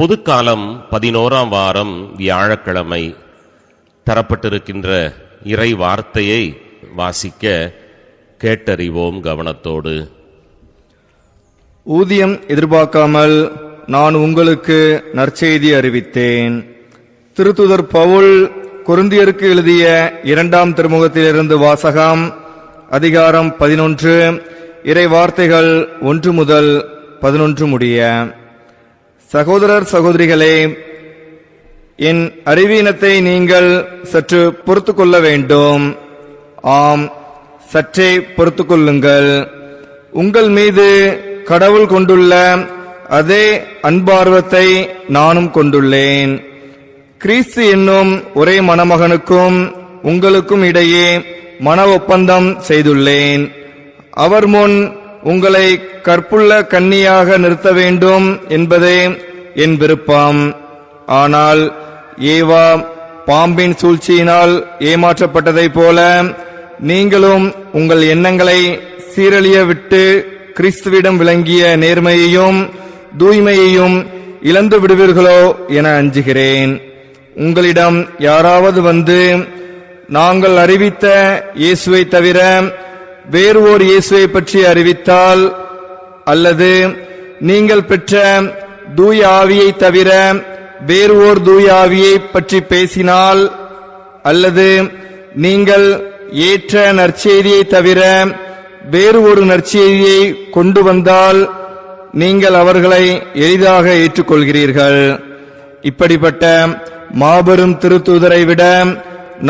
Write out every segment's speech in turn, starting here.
பொதுக்காலம் பதினோராம் வாரம் வியாழக்கிழமை தரப்பட்டிருக்கின்ற இறை வார்த்தையை வாசிக்க கேட்டறிவோம் கவனத்தோடு. ஊதியம் எதிர்பார்க்காமல் நான் உங்களுக்கு நற்செய்தி அறிவித்தேன். திருத்துதர் பவுல் கொருந்தியருக்கு எழுதிய இரண்டாம் திருமுகத்திலிருந்து வாசகம் அதிகாரம் பதினொன்று இறை வார்த்தைகள் ஒன்று முதல் பதினொன்று முடிய. சகோதரர் சகோதரிகளே என் அறிவீனத்தை நீங்கள் சற்று பொறுத்து கொள்ள வேண்டும். ஆம் சற்றே பொறுத்து கொள்ளுங்கள். உங்கள் மீது கடவுள் கொண்டுள்ள அதே அன்பார்வத்தை நானும் கொண்டுள்ளேன். கிறிஸ்து என்னும் ஒரே மணமகனுக்கும் உங்களுக்கும் இடையே மன ஒப்பந்தம் செய்துள்ளேன். அவர் முன் உங்களை கற்புள்ள கன்னியாக நிறுத்த வேண்டும் என்பதே என் விருப்பம். ஆனால் ஏவா பாம்பின் சூழ்ச்சியினால் ஏமாற்றப்பட்டதைப் போல நீங்களும் உங்கள் எண்ணங்களை சீரழிய விட்டு கிறிஸ்துவிடம் விளங்கிய நேர்மையையும் தூய்மையையும் இழந்து விடுவீர்களோ என அஞ்சுகிறேன். உங்களிடம் யாராவது வந்து நாங்கள் அறிவித்த இயேசுவை தவிர வேறு ஓர் இயேசுவை பற்றி அறிவித்தால் அல்லது நீங்கள் பெற்ற தூய ஆவியை தவிர வேறு ஓர் தூய ஆவியை பற்றி பேசினால் அல்லது நீங்கள் ஏற்ற நற்செய்தியை தவிர வேறு ஒரு நற்செய்தியை கொண்டு வந்தால் நீங்கள் அவர்களை எளிதாக ஏற்றுக்கொள்கிறீர்கள். இப்படிப்பட்ட மாபெரும் திருத்தூதரை விட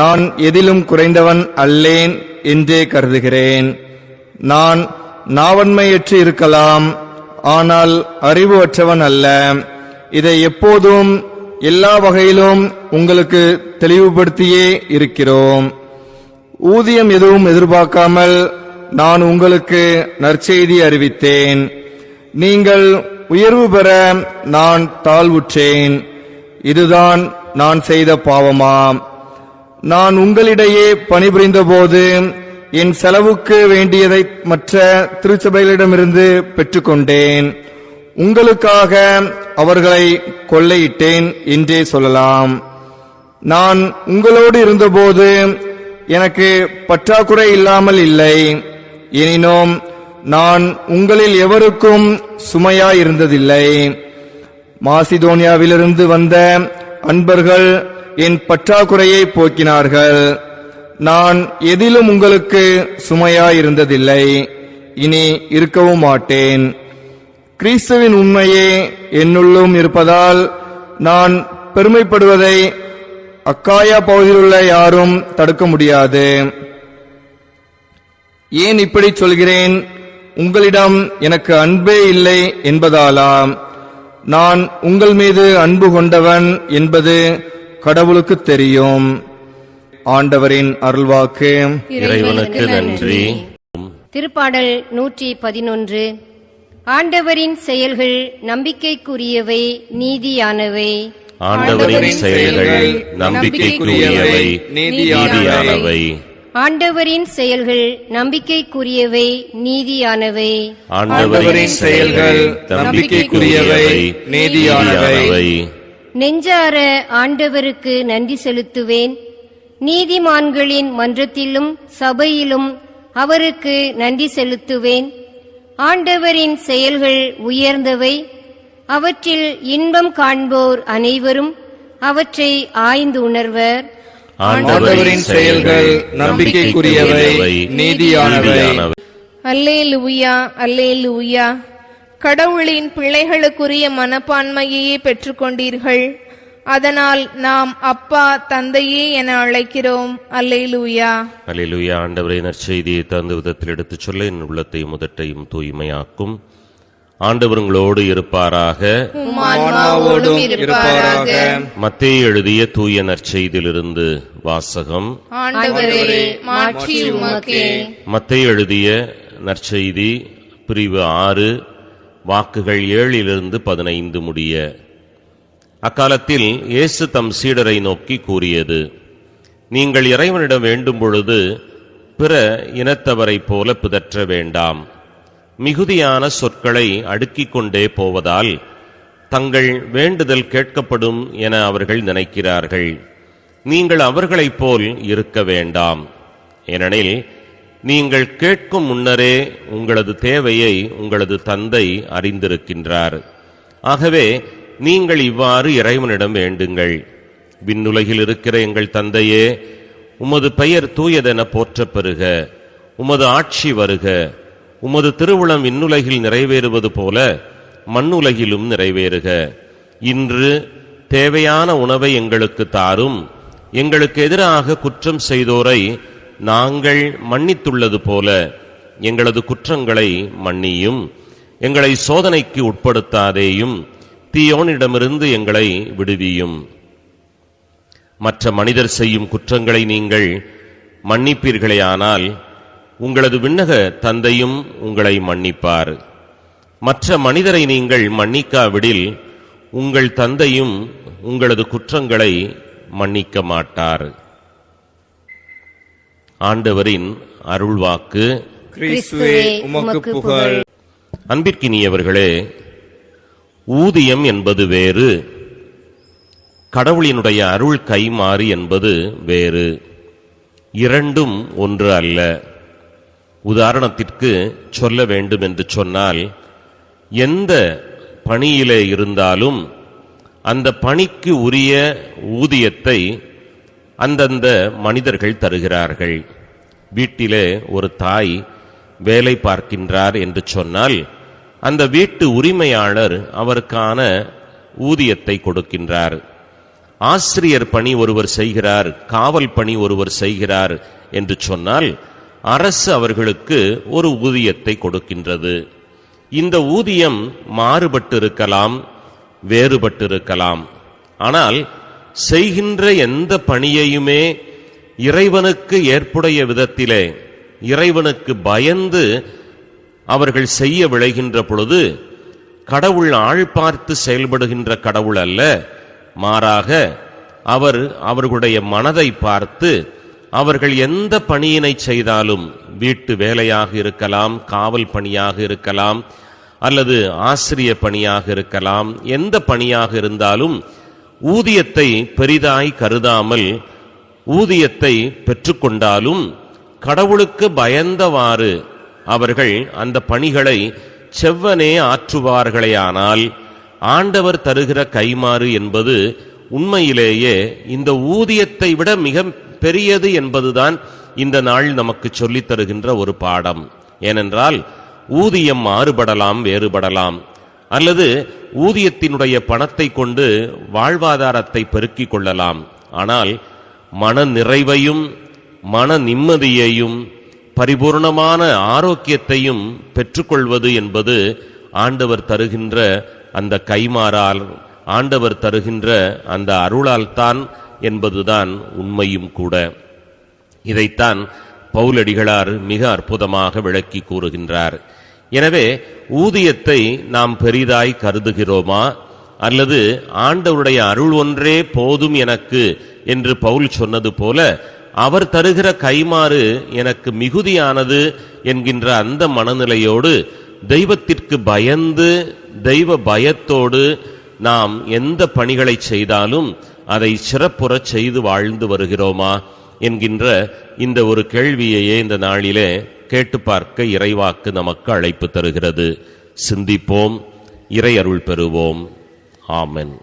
நான் எதிலும் குறைந்தவன் அல்லேன். என்றே கருதுகிறேன். நான் நாவன்மையற்று இருக்கலாம் ஆனால் அறிவு அற்றவன் அல்ல. இதை எப்போதும் எல்லா வகையிலும் உங்களுக்கு தெளிவுபடுத்தியே இருக்கிறோம். ஊதியம் எதுவும் எதிர்பார்க்காமல் நான் உங்களுக்கு நற்செய்தி அறிவித்தேன். நீங்கள் உயர்வு பெற நான் தாழ்வுற்றேன். இதுதான் நான் செய்த பாவமாம். நான் உங்களிடையே பணிபுரிந்த போது என் செலவுக்கு வேண்டியதை மற்ற திருச்சபைகளிடமிருந்து பெற்றுக்கொண்டேன். உங்களுக்காக அவர்களை கொள்ளையிட்டேன் என்றே சொல்லலாம். நான் உங்களோடு இருந்தபோது எனக்கு பற்றாக்குறை இல்லாமல் இல்லை. எனினும் நான் உங்களில் எவருக்கும் சுமையாயிருந்ததில்லை மாசிதோனியாவிலிருந்து வந்த அன்பர்கள் என் பற்றாக்குறையை போக்கினார்கள். நான் எதிலும் உங்களுக்கு சுமையாயிருந்ததில்லை. இனி இருக்கவும் மாட்டேன். கிறிஸ்துவின் உண்மையே என்னுள்ளும் இருப்பதால் நான் பெருமைப்படுவதை அக்காயா பகுதியிலுள்ள யாரும் தடுக்க முடியாது. ஏன் இப்படி சொல்கிறேன்? உங்களிடம் எனக்கு அன்பே இல்லை என்பதாலாம். நான் உங்கள் மீது அன்பு கொண்டவன் என்பது கடவுளுக்கு தெரியும். ஆண்டவரின் அருள்வாக்கு. இறைவனுக்கு நன்றி. திருப்பாடல் நூற்றி பதினொன்று. ஆண்டவரின் செயல்கள் நம்பிக்கைக்குரியவை நீதியானவை. ஆண்டவரின் செயல்கள் நம்பிக்கைக்குரியவை நீதியானவை. ஆண்டவரின் செயல்கள் நம்பிக்கைக்குரியவை நீதியானவை. ஆண்டவரின் செயல்கள் நம்பிக்கைக்குரியவை நீதியானவை. நெஞ்சார ஆண்டவருக்கு நன்றி செலுத்துவேன். நீதிமான்களின் மன்றத்திலும் சபையிலும் அவருக்கு நன்றி செலுத்துவேன். ஆண்டவரின் செயல்கள் உயர்ந்தவை. அவற்றில் இன்பம் காண்போர் அனைவரும் அவற்றை ஆய்ந்து உணர்வர். ஆண்டவரின் செயல்கள் நம்பிக்கைக்குரியவை நீதியானவை. அல்லேலூயா அல்லேலூயா. கடவுளின் பிள்ளைகளுக்குரிய மனப்பான்மையையே பெற்றுக்கொண்டீர்கள். அதனால் நாம் அப்பா தந்தையே என அழைக்கிறோம். அல்லேலூயா. அல்லேலூயா. ஆண்டவரை நற்செய்தியை தகுந்த விதத்தில் எடுத்துச் சொல்ல என் உள்ளத்தையும் முதட்டையும் தூய்மையாக்கும். ஆண்டவர் உங்களோடு இருப்பாராக. இருப்பாராக. மத்தேயு எழுதிய தூய நற்செய்தியிலிருந்து வாசகம். மத்தேயு எழுதிய நற்செய்தி பிரிவு ஆறு வாக்குகள் ஏழிலிருந்து பதினைந்து முடிய. அக்காலத்தில் இயேசு தம் சீடரை நோக்கி கூறியது நீங்கள் இறைவனிடம் வேண்டும் பொழுது பிற இனத்தவரைப் போல பிதற்ற வேண்டாம். மிகுதியான சொற்களை அடுக்கிக் கொண்டே போவதால் தங்கள் வேண்டுதல் கேட்கப்படும் என அவர்கள் நினைக்கிறார்கள். நீங்கள் அவர்களைப் போல் இருக்க வேண்டாம். ஏனெனில் நீங்கள் கேட்கும் முன்னரே உங்களது தேவையை உங்களது தந்தை அறிந்திருக்கின்றார். ஆகவே நீங்கள் இவ்வாறு இறைவனிடம் வேண்டுங்கள். விண்ணுலகில் இருக்கிற எங்கள் தந்தையே உமது பெயர் தூயதென போற்றப் பெறுக உமது ஆட்சி வருக. உமது திருவுளம் விண்ணுலகில் நிறைவேறுவது போல மண்ணுலகிலும் நிறைவேறுக. இன்று தேவையான உணவை எங்களுக்கு தாரும். எங்களுக்கு எதிராக குற்றம் செய்தோரை நாங்கள் மன்னித்துள்ளது போல எங்களது குற்றங்களை மன்னியும். எங்களை சோதனைக்கு உட்படுத்தாதேயும் தீயோனிடமிருந்து எங்களை விடுவியும். மற்ற மனிதர் செய்யும் குற்றங்களை நீங்கள் மன்னிப்பீர்களேயானால் உங்களது விண்ணக தந்தையும் உங்களை மன்னிப்பார். மற்ற மனிதரை நீங்கள் மன்னிக்காவிடில் உங்கள் தந்தையும் உங்களது குற்றங்களை மன்னிக்க மாட்டார். ஆண்டவரின் அருள்வாக்கு. கிறிஸ்துவே உமக்கு புகழ். அன்பிற்கினியவர்களே ஊதியம் என்பது வேறு கடவுளினுடைய அருள் கைமாறு என்பது வேறு. இரண்டும் ஒன்று அல்ல. உதாரணத்திற்கு சொல்ல வேண்டும் என்று சொன்னால் எந்த பணியிலே இருந்தாலும் அந்த பணிக்கு உரிய ஊதியத்தை அந்தந்த மனிதர்கள் தருகிறார்கள். வீட்டிலே ஒரு தாய் வேலை பார்க்கின்றார் என்று சொன்னால் அந்த வீட்டு உரிமையாளர் அவருக்கான ஊதியத்தை கொடுக்கின்றார். ஆசிரியர் பணி ஒருவர் செய்கிறார் காவல் பணி ஒருவர் செய்கிறார் என்று சொன்னால் அரசு அவர்களுக்கு ஒரு ஊதியத்தை கொடுக்கின்றது. இந்த ஊதியம் மாறுபட்டிருக்கலாம் வேறுபட்டிருக்கலாம். ஆனால் செய்கின்ற எந்த பணியையுமே இறைவனுக்கு ஏற்புடைய விதத்திலே இறைவனுக்கு பயந்து அவர்கள் செய்ய விளைகின்ற பொழுது கடவுள் ஆள் பார்த்து செயல்படுகின்ற கடவுள் அல்ல. மாறாக அவர் அவர்களுடைய மனதை பார்த்து அவர்கள் எந்த பணியினை செய்தாலும் வீட்டு வேலையாக இருக்கலாம் காவல் பணியாக இருக்கலாம் அல்லது ஆசிரிய பணியாக இருக்கலாம் எந்த பணியாக இருந்தாலும் ஊதியத்தை பெரிதாய் கருதாமல் ஊதியத்தை பெற்றுக்கொண்டாலும் கடவுளுக்கு பயந்தவாறு அவர்கள் அந்த பணிகளை செவ்வனே ஆற்றுவார்களேயானால் ஆண்டவர் தருகிற கைமாறு என்பது உண்மையிலேயே இந்த ஊதியத்தை விட மிக பெரியது என்பதுதான் இந்த நாள் நமக்கு சொல்லித் தருகின்ற ஒரு பாடம். ஏனென்றால் ஊதியம் மாறுபடலாம் வேறுபடலாம். அல்லது ஊதியத்தினுடைய பணத்தை கொண்டு வாழ்வாதாரத்தை பெருக்கிக் கொள்ளலாம். ஆனால் மன நிறைவையும் மன நிம்மதியையும் பரிபூர்ணமான ஆரோக்கியத்தையும் பெற்றுக்கொள்வது என்பது ஆண்டவர் தருகின்ற அந்த கைமாறால் ஆண்டவர் தருகின்ற அந்த அருளால்தான் என்பதுதான் உண்மையும் கூட. இதைத்தான் பவுலடிகளார் மிக அற்புதமாக விளக்கி கூறுகின்றார். எனவே ஊதியத்தை நாம் பெரிதாய் கருதுகிறோமா? அல்லது ஆண்டவருடைய அருள் ஒன்றே போதும் எனக்கு என்று பவுல் சொன்னது போல அவர் தருகிற கைமாறு எனக்கு மிகுதியானது என்கின்ற அந்த மனநிலையோடு தெய்வத்திற்கு பயந்து தெய்வ பயத்தோடு நாம் எந்த பணிகளை செய்தாலும் அதை சிறப்புறச் செய்து வாழ்ந்து வருகிறோமா? என்கின்ற இந்த ஒரு கேள்வியையே இந்த நாளிலே கேட்டு பார்க்க இறைவாக்கு நமக்கு அழைப்பு தருகிறது. சிந்திப்போம் இறை அருள் பெறுவோம். ஆமென்.